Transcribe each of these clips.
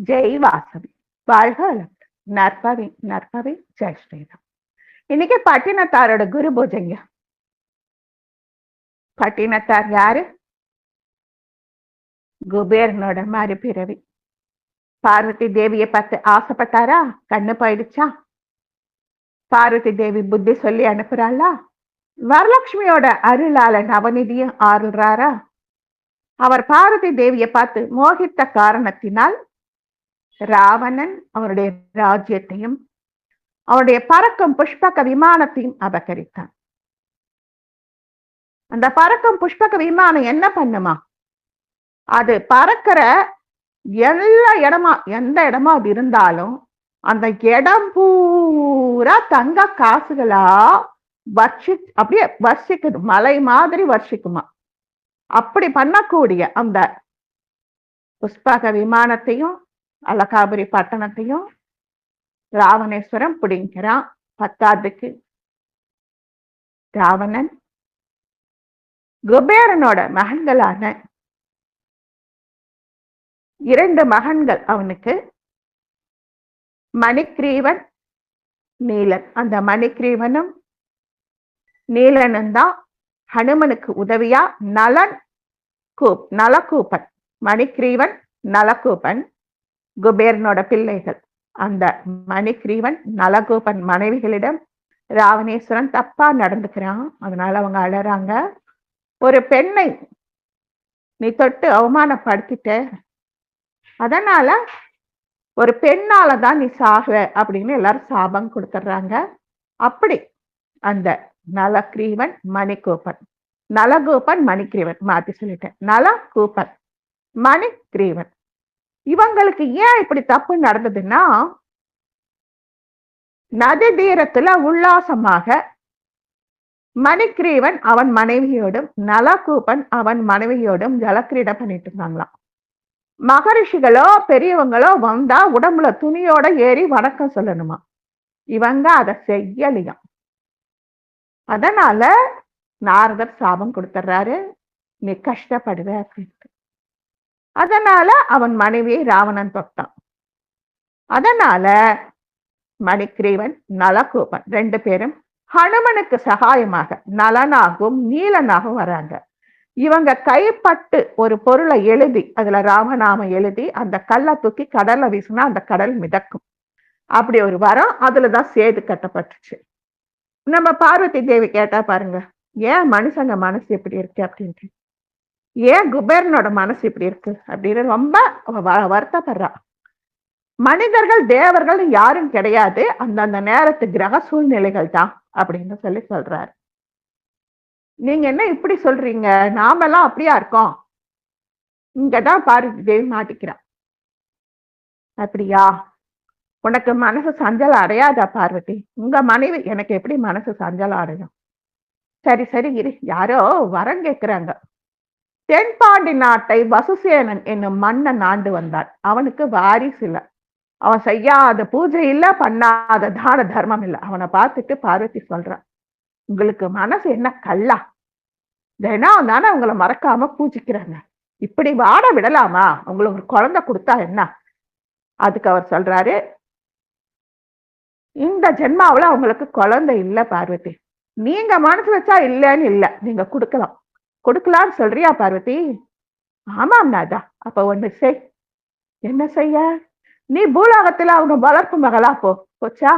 ஜெய் வாசவி வாழ்க வளமுடன் நற்பவி நற்பவி ஜெய் ஸ்ரீராம் இன்னைக்கு பட்டினத்தாரோட குரு பூஜைங்க பட்டினத்தார் யாரு குபேரனோட பிறவி பார்வதி தேவியை பார்த்து ஆசைப்பட்டாரா கண்ணு போயிடுச்சா பார்வதி தேவி புத்தி சொல்லி அனுப்புறாளா வரலட்சுமியோட அருளால நவநிதியும் ஆறுறாரா அவர் பார்வதி தேவியை பார்த்து மோகித்த காரணத்தினால் ராவணன் அவருடைய ராஜ்யத்தையும் அவருடைய பறக்கும் புஷ்பக விமானத்தையும் அபகரித்தான். அந்த பறக்கும் புஷ்பக விமானம் என்ன பண்ணுமா? அது பறக்கிற எல்லா இடமா எந்த இடமா அது இருந்தாலும் அந்த இடம் பூரா தங்க காசுகளா வர்ஷி அப்படியே வர்ஷிக்குது மலை மாதிரி வர்ஷிக்குமா. அப்படி பண்ணக்கூடிய அந்த புஷ்பக விமானத்தையும் அலகாபுரி பட்டணத்தையும் ராவணேஸ்வரம் பிடிங்கிறான் பத்தாதுக்கு ராவணன் குபேரனோட மகன்களான இரண்டு மகன்கள் அவனுக்கு மணிக்ரீவன் நீலன். அந்த மணிக்ரீவனும் நீலனும் தான் ஹனுமனுக்கு உதவியா நலன் கூப் நலக்கூப்பன். மணிக்ரீவன் நலக்கூப்பன். குபேரனோட பிள்ளைகள். அந்த மணிக்ரீவன் நலகோபன் மனைவிகளிடம் ராவணேஸ்வரன் தப்பா நடந்துக்கிறான். அதனால அவங்க அழறாங்க. ஒரு பெண்ணை நீ தொட்டு அவமானப்படுத்திட்ட. அதனால ஒரு பெண்ணால தான் நீ சாகுவ அப்படின்னு எல்லாரும் சாபம் கொடுத்துட்றாங்க. அப்படி அந்த நலக்ரீவன் மணிகோபன். நலகோபன் மணிக்ரீவன் மாத்தி சொல்லிட்டேன். நலகோபன் மணிக்ரீவன். இவங்களுக்கு ஏன் இப்படி தப்பு நடந்ததுன்னா நதி தீரத்துல உல்லாசமாக மணிக்ரீவன் அவன் மனைவியோடும் நலகூபன் அவன் மனைவியோடும் ஜலக்கிரீடம் பண்ணிட்டு இருந்தாங்களாம். மகரிஷிகளோ பெரியவங்களோ வந்தா உடம்புல துணியோட ஏறி வணக்கம் சொல்லணுமா? இவங்க அதை செய்யலையாம். அதனால நாரதர் சாபம் கொடுத்துட்றாரு நீ கஷ்டப்படுவே அப்படின்ட்டு. அதனால அவன் மனைவியை ராவணன் தொட்டான். அதனால மணிக்கிரீவன் நலகோபன் ரெண்டு பேரும் ஹனுமனுக்கு சகாயமாக நலனாகவும் நீலனாகவும் வராங்க. இவங்க கைப்பட்டு ஒரு பொருளை எழுதி அதுல ராமநாம எழுதி அந்த கல்லை தூக்கி கடல்ல வீசினா அந்த கடல் மிதக்கும். அப்படி ஒரு வரம் அதுலதான் சேது கட்டப்பட்டுச்சு. நம்ம பார்வதி தேவி கேட்டா பாருங்க ஏன் மனுஷங்க மனசு எப்படி இருக்கு? அப்படின்ட்டு. ஏன் குபேரனோட மனசு இப்படி இருக்கு அப்படின்னு ரொம்ப வருத்தப்படுறா. மனிதர்கள் தேவர்கள் யாரும் கிடையாது. அந்தந்த நேரத்து கிரக சூழ்நிலைகள் தான் அப்படின்னு சொல்லி சொல்றாரு. நீங்க என்ன இப்படி சொல்றீங்க? நாமெல்லாம் அப்படியா இருக்கோம். இங்கதான் பார்வதி தேவி மாட்டிக்கிறான். அப்படியா? உனக்கு மனசு சஞ்சலம் அடையாதா பார்வதி? உங்க மனைவி எனக்கு எப்படி மனசு சஞ்சலம் அடையும்? சரி சரி இரு. யாரோ வரம் கேட்கிறாங்க தென்பாண்டி நாட்டை வசுசேனன் என்னும் மன்னன் ஆண்டு வந்தான். அவனுக்கு வாரிசு இல்ல. அவன் செய்யாத பூஜை இல்ல பண்ணாத தான தர்மம் இல்ல. அவனை பார்த்துட்டு பார்வதி சொல்றான் உங்களுக்கு மனசு என்ன கல்லா? தினம் தானே உங்களை மறக்காம பூஜிக்கிறாங்க. இப்படி வாட விடலாமா? உங்களுக்கு ஒரு குழந்தை கொடுத்தா என்ன? அதுக்கு அவர் சொல்றாரு இந்த ஜென்மாவுல அவங்களுக்கு குழந்தை இல்ல பார்வதி. நீங்க மனசு வச்சா இல்லைன்னு இல்ல. நீங்க கொடுக்கலாம். கொடுக்கலான்னு சொல்றியா பார்வதி? ஆமாம் நாதா. அப்ப ஒண்ணு செய். என்ன செய்ய? நீ பூலோகத்துல அவங்க வளர்ப்பு மகளா போ. போச்சா?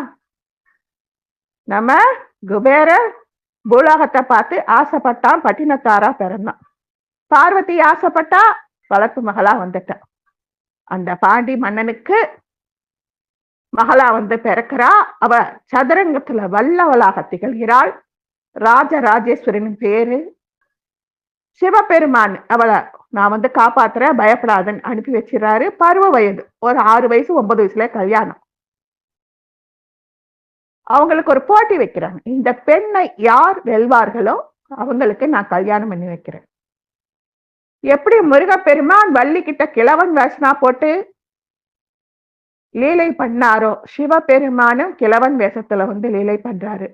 நம்ம குபேர பூலோகத்தை பார்த்து ஆசைப்பட்டான் பட்டினத்தாரா பிறந்தான். பார்வதி ஆசைப்பட்டா வளர்ப்பு மகளா வந்துட்டான் அந்த பாண்டி மன்னனுக்கு மகளா வந்து பிறக்கிறா. அவ சதுரங்கத்துல வல்லவளாக திகழ்கிறாள். ராஜராஜேஸ்வரின் பேரு சிவபெருமான் அவளை நான் வந்து காப்பாத்துறேன் பயப்படாதன்னு அனுப்பி வச்சிடறாரு. பருவ வயது ஒரு ஆறு வயசு ஒன்பது வயசுல கல்யாணம். அவங்களுக்கு ஒரு போட்டி வைக்கிறாங்க. இந்த பெண்ணை யார் வெல்வார்களோ அவங்களுக்கு நான் கல்யாணம் பண்ணி வைக்கிறேன். எப்படி முருகப்பெருமான் வள்ளி கிட்ட கிழவன் வேஷனா போட்டு லீலை பண்ணாரோ சிவபெருமானும் கிழவன் வேஷத்துல வந்து லீலை பண்றாரு.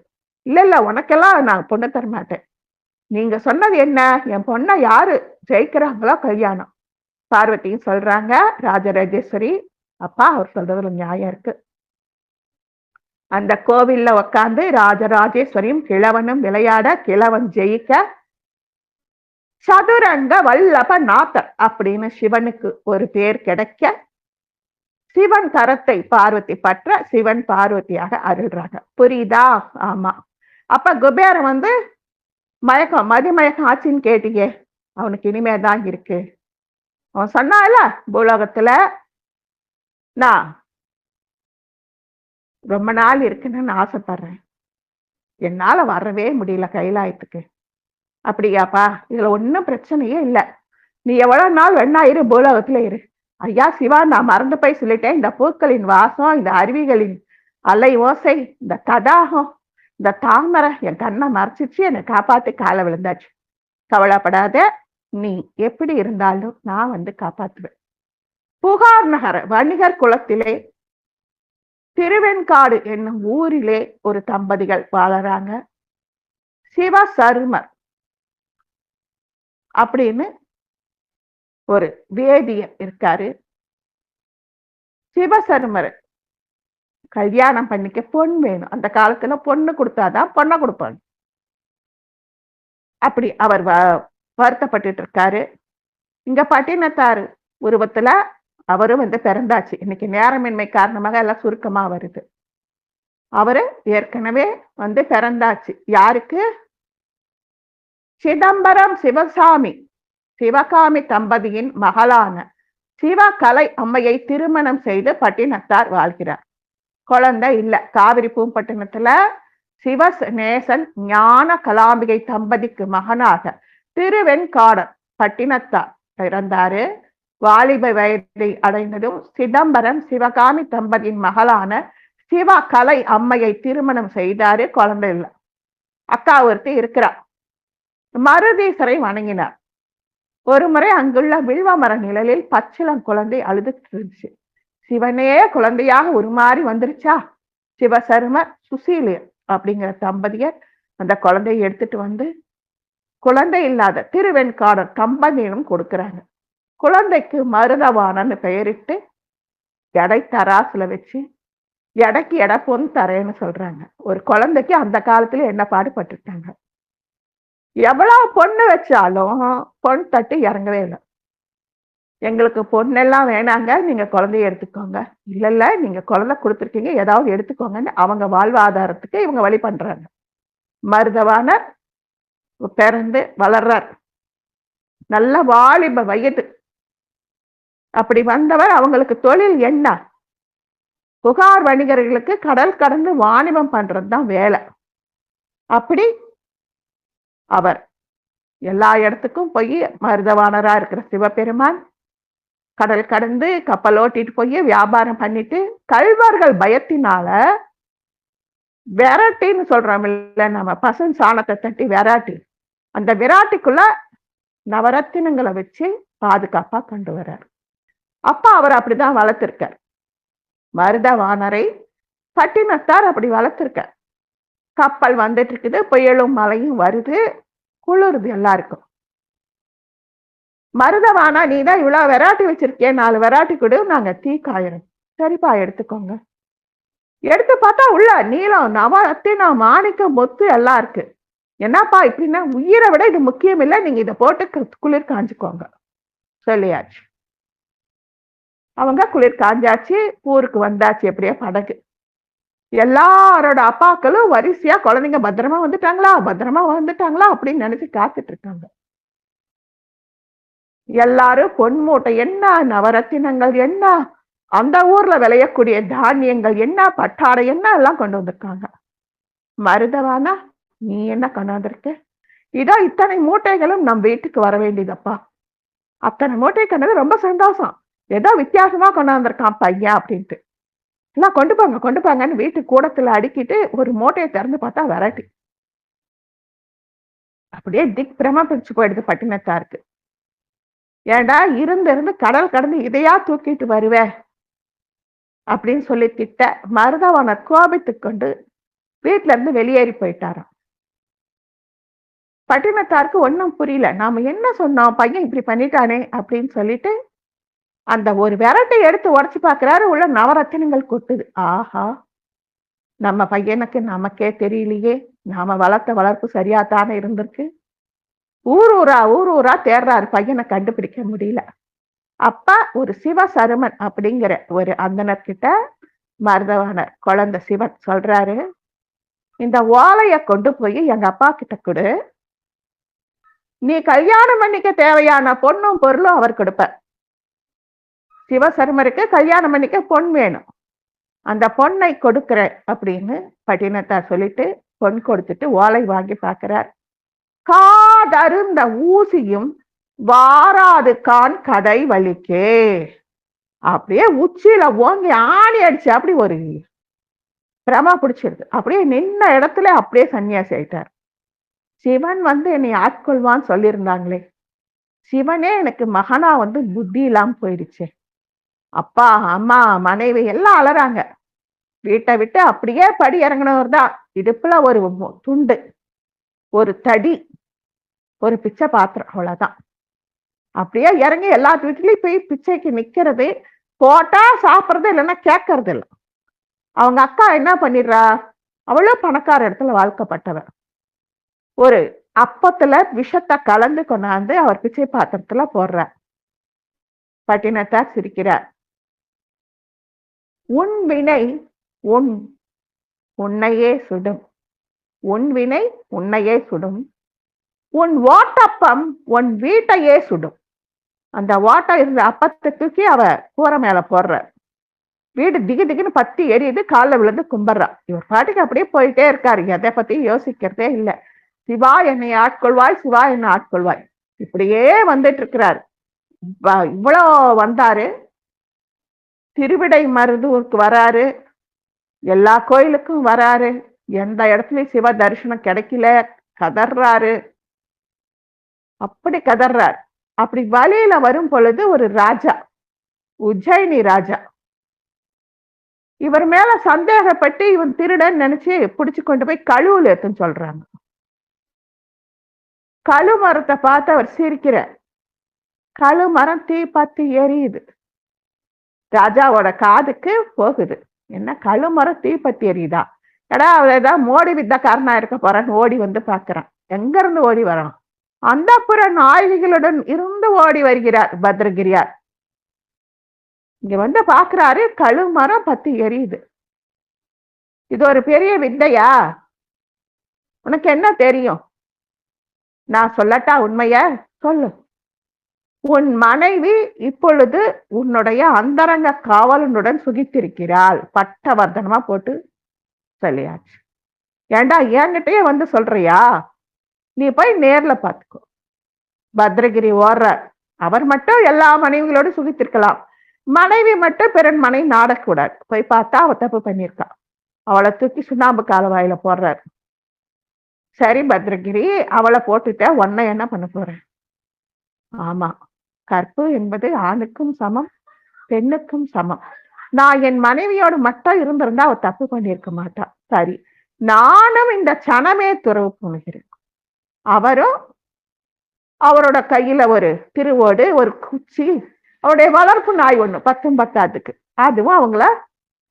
இல்ல இல்ல உனக்கெல்லாம் நான் பொண்ணு தர மாட்டேன் நீங்க சொன்னது என்ன? என் பொண்ணை யாரு? ஜெயிக்கிறாங்களோ கல்யாணம்? பார்வதியும் சொல்றாங்க ராஜராஜேஸ்வரி. அப்பா அவர் சொல்றதுல நியாயம் இருக்கு. அந்த கோவில்ல உக்காந்து ராஜராஜேஸ்வரியும் கிழவனும் விளையாட கிழவன் ஜெயிக்க சதுரங்க வல்லப நாத்தர் அப்படின்னு சிவனுக்கு ஒரு பேர் கிடைக்க சிவன் கரத்தை பார்வதி பற்ற சிவன் பார்வதியாக அருள்றாங்க. புரியுதா? ஆமா. அப்ப குபேரன் வந்து மயக்கம் மதிமயக்கம் ஆச்சுன்னு கேட்டீங்க. அவனுக்கு இனிமே தான் இருக்கு. அவன் சொன்னால பூலோகத்துல நான் ரொம்ப நாள் இருக்குன்னு ஆசைப்படுறேன். என்னால வரவே முடியல கைலாயத்துக்கு. அப்படியாப்பா இதுல ஒன்றும் பிரச்சனையே இல்லை. நீ எவ்வளவு நாள் வேணா இரு பூலோகத்துல இரு. ஐயா சிவா நான் மறந்து போய் சொல்லிட்டேன். இந்த பூக்களின் வாசம் இந்த அருவிகளின் அலை ஓசை இந்த ததாகம் இந்த தாமரை என் கண்ணை மறைச்சிச்சு என்னை காப்பாத்தி காலை விழுந்தாச்சு. கவலைப்படாத நீ எப்படி இருந்தாலும் நான் வந்து காப்பாத்துவேன். புகார் நகர வணிகர் குளத்திலே திருவெண்காடு என்னும் ஊரிலே ஒரு தம்பதிகள் வாழறாங்க. சிவ சருமர் அப்படின்னு ஒரு வேதியர் இருக்காரு. சிவசருமர் கல்யாணம் பண்ணிக்க பொண் வேணும். அந்த காலத்துல பொண்ணு கொடுத்தாதான் பொண்ணை கொடுப்பாங்க. அப்படி அவர் வ- வருத்தப்பட்டுட்டு இருக்காரு. இங்க பட்டினத்தாரு உருவத்துல அவரும் வந்து பிறந்தாச்சு. இன்னைக்கு நேரமின்மை காரணமாக எல்லாம் சுருக்கமா வருது. அவரு ஏற்கனவே வந்து பிறந்தாச்சு. யாருக்கு? சிதம்பரம் சிவசாமி. சிவகாமி தம்பதியின் மகளான சிவகலை அம்மையை திருமணம் செய்து பட்டினத்தார் வாழ்கிறார். குழந்தை இல்ல. காவிரி பூம்பட்டினத்துல சிவ நேசன் ஞான கலாம்பிகை தம்பதிக்கு மகனாக திருவெண்காடர் பட்டினத்தார் பிறந்தாரு. வாலிப வயதை அடைந்ததும் சிதம்பரம் சிவகாமி தம்பதியின் மகளான சிவ கலை அம்மையை திருமணம் செய்தாரு. குழந்தை இல்ல. அக்கா ஒருத்தி இருக்கிறா. மருதீசரை வணங்கினார். ஒரு முறை அங்குள்ள வில்வ மர நிழலில் பச்சிளம் குழந்தை அழுது இருந்துச்சு. சிவனே குழந்தையாக உருமாறி வந்துருச்சா? சிவசர்ம சுசீலியர் அப்படிங்கிற தம்பதியர் அந்த குழந்தையை எடுத்துட்டு வந்து குழந்தை இல்லாத திருவெண்காடர் தம்பதியிடம் கொடுக்குறாங்க. குழந்தைக்கு மருதவானன்னு பெயரிட்டு எடை தராசுல வச்சு எடைக்கு எடை பொன் தரேன்னு சொல்றாங்க. ஒரு குழந்தைக்கு அந்த காலத்துல என்ன பாடுபட்டுட்டாங்க எவ்வளவு பொண்ணு வச்சாலும் பொன் தட்டு இறங்கவே இல்லை. எங்களுக்கு பொண்ணெல்லாம் வேணாங்க. நீங்க குழந்தைய எடுத்துக்கோங்க. இல்ல இல்ல நீங்க குழந்தை கொடுத்துருக்கீங்க. ஏதாவது எடுத்துக்கோங்கன்னு அவங்க வாழ்வாதாரத்துக்கு இவங்க வழி பண்றாங்க. மருதவான பிறந்து வளர்றார். நல்ல வாலிப வயது. அப்படி வந்தவர் அவங்களுக்கு தொழில் என்ன? புகார் வணிகர்களுக்கு கடல் கடந்து வாணிபம் பண்றது தான் வேலை. அப்படி அவர் எல்லா இடத்துக்கும் போய் மருதவானரா இருக்கிற சிவபெருமான் கடல் கடந்து கப்பல் ஓட்டிட்டு போய் வியாபாரம் பண்ணிட்டு கல்வர்கள் பயத்தினால விராட்டின்னு சொல்றோம் இல்ல நம்ம பசன் சாணத்தை தட்டி விராட்டி அந்த விராட்டிக்குள்ள நவரத்தினங்களை வச்சு பாதுகாப்பா கொண்டு வர்றார். அப்பா அவர் அப்படிதான் வளர்த்திருக்கார். மருதவானரை பட்டினத்தார் அப்படி வளர்த்திருக்கார். கப்பல் வந்துட்டு இருக்குது புயலும் மழையும் வருது குளிருது எல்லாருக்கும். மருதவானா நீ தான் இவ்வளோ வெராட்டி வச்சிருக்கேன் நாலு வெராட்டி கொடு நாங்கள் தீ காயிரும் சரிப்பா எடுத்துக்கோங்க. எடுத்து பார்த்தா உள்ள நீளம் நவரத்தினம் மாணிக்கம் மொத்து எல்லாம் இருக்கு. என்னப்பா இப்படின்னா உயிரை விட இது முக்கியம் இல்லை நீங்க இதை போட்டு குளிர் காஞ்சுக்கோங்க. சொல்லியாச்சு. அவங்க குளிர் காஞ்சாச்சு ஊருக்கு வந்தாச்சு எப்படியோ படகு. எல்லாரோட அப்பாக்களும் வரிசையா குழந்தைங்க பத்திரமா வந்துட்டாங்களா பத்திரமா வந்துட்டாங்களா அப்படின்னு நினைச்சு காத்துட்டு இருக்காங்க. எல்லாரும் பொன் மூட்டை என்ன நவரத்தினங்கள் என்ன அந்த ஊர்ல விளையக்கூடிய தானியங்கள் என்ன பட்டாடை என்ன எல்லாம் கொண்டு வந்திருக்காங்க. மருதவானா நீ என்ன கொண்டாந்துருக்க? இதோ இத்தனை மூட்டைகளும் நம் வீட்டுக்கு வர வேண்டியதப்பா? அத்தனை மூட்டை கண்டது ரொம்ப சந்தோஷம். ஏதோ வித்தியாசமா கொண்டாந்துருக்கான் பையன் அப்படின்ட்டு. எல்லாம் கொண்டு போங்க கொண்டு போங்கன்னு வீட்டு கூடத்துல அடுக்கிட்டு ஒரு மூட்டையை திறந்து பார்த்தா வெரைட்டி. அப்படியே திக் பிரம பிடிச்சு போயிடுது பட்டினத்தாருக்கு ஏண்டா இருந்திருந்து கடல் கடந்து இதையா தூக்கிட்டு வருவே? அப்படின்னு சொல்லி திட்ட மருதவனை கோபித்துக் கொண்டு வீட்ல இருந்து வெளியேறி போயிட்டாராம். பட்டினத்தாருக்கு ஒன்றும் புரியல. நாம என்ன சொன்னோம்? பையன் இப்படி பண்ணிட்டானே அப்படின்னு சொல்லிட்டு அந்த ஒரு விரட்டை எடுத்து உடச்சு பார்க்கிறாரு. உள்ள நவரத்தினங்கள் கொட்டுது. ஆஹா. நம்ம பையனுக்கு நமக்கே தெரியலையே. நாம வளர்த்த வளர்ப்பு சரியா தானே இருந்திருக்கு? ஊர் ஊரா ஊர் ஊரா தேடுறாரு பையனை கண்டுபிடிக்க முடியல. அப்ப ஒரு சிவசருமன் அப்படிங்கிற ஒரு அந்தனர்கிட்ட மருதவானர் குழந்தை சிவன் சொல்றாரு. இந்த ஓலைய கொண்டு போய் எங்க அப்பா கிட்ட கொடு. நீ கல்யாணம் பண்ணிக்க தேவையான பொண்ணும் பொருளும் அவர் கொடுப்ப. சிவசருமருக்கு கல்யாணம் பண்ணிக்க பொன் வேணும். அந்த பொண்ணை கொடுக்கிறேன் அப்படின்னு பட்டினத்தார் சொல்லிட்டு பொன் கொடுத்துட்டு ஓலை வாங்கி பார்க்கிறார் காதருந்த ஊசியும் வாராது கான் கதை வலிக்கே அப்படியே உச்சியில ஓங்கி ஆணி அடிச்சு அப்படி ஒரு பிரமா பிடிச்சிருது. அப்படியே நின்ன இடத்துல அப்படியே சன்னியாசி ஆயிட்டார். சிவன் வந்து என்னை ஆட்கொள்வான்னு சொல்லியிருந்தாங்களே. சிவனே எனக்கு மகனா வந்து புத்தி இல்லாம போயிடுச்சு. அப்பா அம்மா மனைவி எல்லாம் அலறாங்க. வீட்டை விட்டு அப்படியே படி இறங்கினவர் தான் இடுப்புல ஒரு துண்டு ஒரு தடி ஒரு பிச்சை பாத்திரம் அவ்வளவுதான். அப்படியே இறங்கி எல்லா வீட்லயும் போய் பிச்சைக்கு நிக்கிறது போட்டா சாப்பிடுறது இல்லைன்னா கேட்கறது இல்லை. அவங்க அக்கா என்ன பண்ணிடுறா? அவளும் பணக்கார இடத்துல வாழ்க்கப்பட்டவ. ஒரு அப்பத்துல விஷத்தை கலந்து கொண்டாந்து அவர் பிச்சை பாத்திரத்துல போடுற. பட்டினத்தார் சிரிக்கிறார் உன் வினை உன் உன்னையே சுடும். உன் வினை உன்னையே சுடும். உன் ஓட்டப்பம் உன் வீட்டையே சுடும். அந்த வாட்டை இருந்த அப்பத்தை தூக்கி அவ கூரை மேல போடுற வீடு திகு திகுன்னு பத்தி எரியுது காலில் விழுந்து கும்பிட்றா இவர் பாட்டுக்கு அப்படியே போயிட்டே இருக்காரு. எதை பத்தியும் யோசிக்கிறதே இல்லை. சிவா என்னை ஆட்கொள்வாய் சிவா என்னை ஆட்கொள்வாய். இப்படியே வந்துட்டு இருக்கிறாரு. இவ்வளோ வந்தாரு. திருவிடை மருதூருக்கு வராரு. எல்லா கோயிலுக்கும் வராரு. எந்த இடத்துலயும் சிவ தரிசனம் கிடைக்கல. கதர்றாரு. அப்படி கதறார் அப்படி வழியில வரும் பொழுது ஒரு ராஜா உஜ்ஜயினி ராஜா. இவர் மேல சந்தேகப்பட்டு இவன் திருடன் நினைச்சு பிடிச்சு கொண்டு போய் கழுவுல ஏத்துன்னு சொல்றாங்க. கழு மரத்தை பார்த்து அவர் சிரிக்கிறார். கழு மரம் தீ பத்து எரியுது. ராஜாவோட காதுக்கு போகுது. என்ன கழு மரம் தீ பத்தி எரியுதா? எடா அவள் ஏதாவது மோடி வித்தக்காரனா இருக்க போறான்னு ஓடி வந்து பாக்குறான் எங்க இருந்து ஓடி வரான்? அந்த புற நாயகிகளுடன் இருந்து ஓடி வருகிறார் பத்ரகிரியார். இங்க வந்து பாக்குறாரு கழு மரம் பத்தி எரியுது. இது ஒரு பெரிய வித்தையா? உனக்கு என்ன தெரியும்? நான் சொல்லட்டா உண்மைய? சொல்லு. உன் மனைவி இப்பொழுது உன்னுடைய அந்தரங்க காவலனுடன் சுகித்திருக்கிறாள். பட்டவர்தனமா போட்டு சொல்லியாச்சு. ஏண்டா என்கிட்டயே வந்து சொல்றியா? நீ போய் நேர்ல பார்த்துக்கோ பத்ரகிரி ஓடுறார் அவர் மட்டும் எல்லா மனைவிகளோடு சுகித்திருக்கலாம். மனைவி மட்டும் பிறன் மனை நாடக்கூடாது. போய் பார்த்தா அவ தப்பு பண்ணியிருக்கான் அவளை தூக்கி சுண்ணாம்பு காலவாயில போடுறாரு. சரி பத்ரகிரி அவளை போட்டுட்ட உன்னை என்ன பண்ண போறேன் ஆமா கற்பு என்பது ஆணுக்கும் சமம் பெண்ணுக்கும் சமம். நான் என் மனைவியோடு மட்டும் இருந்திருந்தா அவ தப்பு பண்ணியிருக்க மாட்டா. சரி நானும் இந்த சனமே துறவு போனுகிறேன் அவரும் அவரோட கையில ஒரு திருவோடு ஒரு குச்சி அவருடைய வளர்ப்பு நாய் ஒண்ணு பத்தும் பத்தாதுக்கு அதுவும் அவங்கள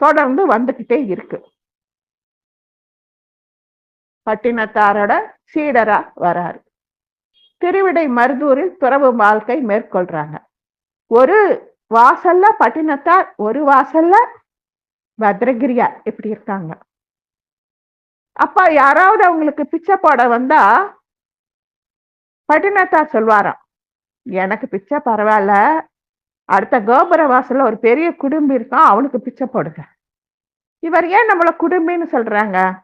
தொடர்ந்து வந்துகிட்டே இருக்கு. பட்டினத்தாரோட சீடரா வராரு. திருவிடை மருதூரில் துறவு வாழ்க்கை மேற்கொள்றாங்க. ஒரு வாசல்ல பட்டினத்தார் ஒரு வாசல்ல பத்ரகிரியார் இப்படி இருக்காங்க. அப்ப யாராவது அவங்களுக்கு பிச்சை போட வந்தா பட்டினத்தார் சொல்வாராம். எனக்கு பிச்சை பரவாயில்ல. அடுத்த கோபுர வாசல்ல ஒரு பெரிய குடும்பி இருக்கான் அவனுக்கு பிச்சை போடுங்க. இவர் ஏன் நம்மள குடும்பின்னு சொல்றாங்க?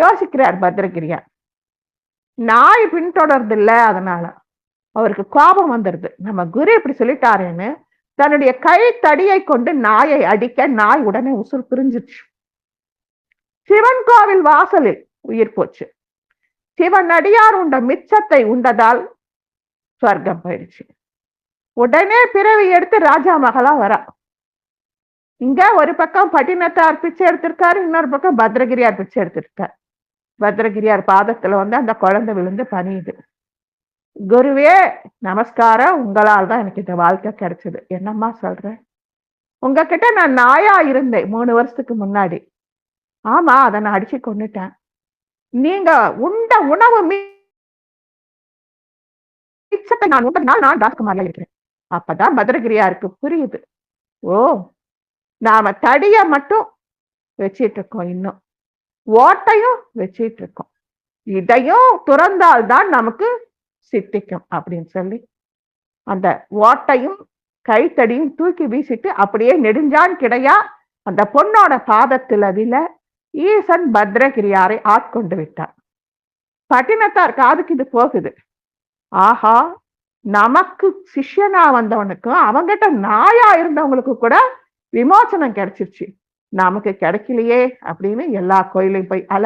யோசிக்கிறார் பத்ரகிரியா. நாய் பின்தொடர்றது இல்லை அதனால. அவருக்கு கோபம் வந்துடுது நம்ம குரு இப்படி சொல்லிட்டாருன்னு தன்னுடைய கை தடியை கொண்டு நாயை அடிக்க நாய் உடனே உசுர் பிரிஞ்சிச்சு சிவன் கோவில் வாசலில் உயிர் போச்சு. சிவன் அடியார் உண்ட மிச்சத்தை உண்டதால் சொர்க்கம் போயிடுச்சு. உடனே பிறவி எடுத்து ராஜா மகளா வரா. இங்க ஒரு பக்கம் பட்டினத்தார் பிச்சை எடுத்திருக்காரு இன்னொரு பக்கம் பத்ரகிரியார் பிச்சை எடுத்திருக்கார். பத்ரகிரியார் பாதத்துல வந்து அந்த குழந்தை விழுந்து பணியுது. குருவே நமஸ்காரம் உங்களால் தான் எனக்கு இந்த வாழ்க்கை கிடைச்சது. என்னம்மா சொல்றேன் உங்ககிட்ட நான் நாயா இருந்தேன் மூணு வருஷத்துக்கு முன்னாடி. ஆமா அதை நான் அடிச்சு கொண்டுட்டேன் நீங்க உண்ட உணவு மிச்சத்தை நான் உண்டதுனால நான் ராஜ்குமார்ல இருக்கிறேன். அப்பதான் மதுரகிரியாருக்கு புரியுது. ஓ நாம தடிய மட்டும் வச்சிட்டு இருக்கோம் இன்னும். ஓட்டையும் வச்சிட்டு இருக்கோம். இதையும் துறந்தால்தான் நமக்கு சித்திக்கும் அப்படின்னு சொல்லி. அந்த ஓட்டையும் கைத்தடியும் தூக்கி வீசிட்டு அப்படியே நெடுஞ்சான் கிடையா அந்த பொண்ணோட பாதத்துல விழ ஈசன் பத்ரகிரியாரை ஆட்கொண்டு விட்டார். பட்டினத்தார் காதுக்கு இது போகுது. ஆஹா நமக்கு சிஷ்யனா வந்தவனுக்கும் அவங்கிட்ட நாயா இருந்தவங்களுக்கு கூட விமோசனம் கிடைச்சிருச்சு. நமக்கு கிடைக்கலையே அப்படின்னு எல்லா கோயிலையும் போய் அல.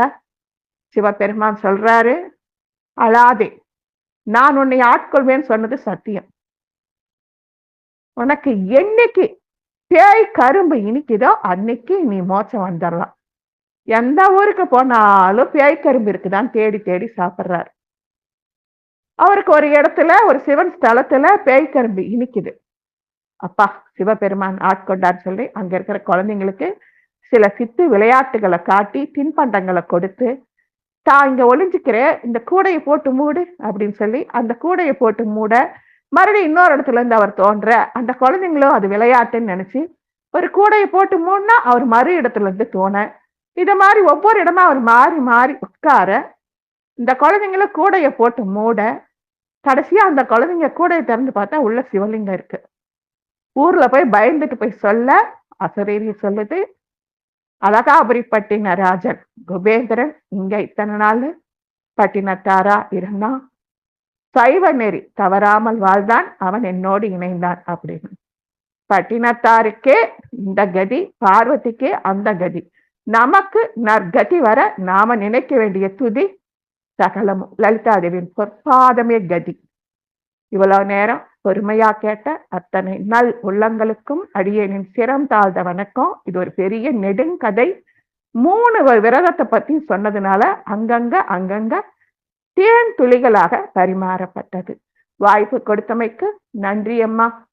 சிவபெருமான் சொல்றாரு அழாதே நான் உன்னை ஆட்கொள்வேன்னு சொன்னது சத்தியம். உனக்கு என்னைக்கு பேய் கரும்பு இனிக்குதோ அன்னைக்கு நீ மோச்சம் வந்துடலாம் எந்த ஊருக்கு போனாலும் பேய் கரும்பு இருக்குதான் தேடி தேடி சாப்பிட்றாரு. அவருக்கு ஒரு இடத்துல ஒரு சிவன் ஸ்தலத்துல பேய் கரும்பு இனிக்குது. அப்பா சிவபெருமான் ஆட்கொண்டார் சொல்லி அங்க இருக்கிற குழந்தைங்களுக்கு சில சித்து விளையாட்டுகளை காட்டி தின்பண்டங்களை கொடுத்து தான் இங்க ஒளிஞ்சுக்கிறேன் இந்த கூடையை போட்டு மூடு அப்படின்னு சொல்லி அந்த கூடையை போட்டு மூட மறுபடியும் இன்னொரு இடத்துல இருந்து அவர் தோன்ற அந்த குழந்தைங்களும் அது விளையாட்டுன்னு நினைச்சு ஒரு கூடையை போட்டு மூடனா அவர் மறு இடத்துல இருந்து தோண இது மாதிரி ஒவ்வொரு இடமா அவர் மாறி மாறி உட்கார இந்த குழந்தைங்கள கூடையை போட்டு மூட கடைசியா அந்த குழந்தைங்க கூடையை திறந்து பார்த்தா உள்ள சிவலிங்கம் இருக்கு. ஊர்ல போய் பயந்துட்டு போய் சொல்ல அசரீரி சொல்லுது. அழகாபுரிப்பட்டின ராஜன் குபேந்திரன் இங்க இத்தனை நாள் பட்டினத்தாரா இருந்தான். சைவ நெறி தவறாமல் வாழ்ந்தான் அவன் என்னோடு இணைந்தான் அப்படின்னு. பட்டினத்தாருக்கே இந்த கதி பார்வதிக்கே அந்த கதி. நமக்கு நற்கதி வர நாம நினைக்க வேண்டிய துதி சகலமும். லலிதாதேவியின் பொற்பாதமே கதி. இவ்வளவு நேரம் பொறுமையா கேட்ட அத்தனை நல் உள்ளங்களுக்கும் அடியேனின் சிரம் தாழ்ந்த வணக்கம். இது ஒரு பெரிய நெடுங்கதை. மூணு விரதத்தை பத்தி சொன்னதுனால அங்கங்க அங்கங்க தேன் துளிகளாக பரிமாறப்பட்டது. வாய்ப்பு கொடுத்தமைக்கு நன்றி அம்மா.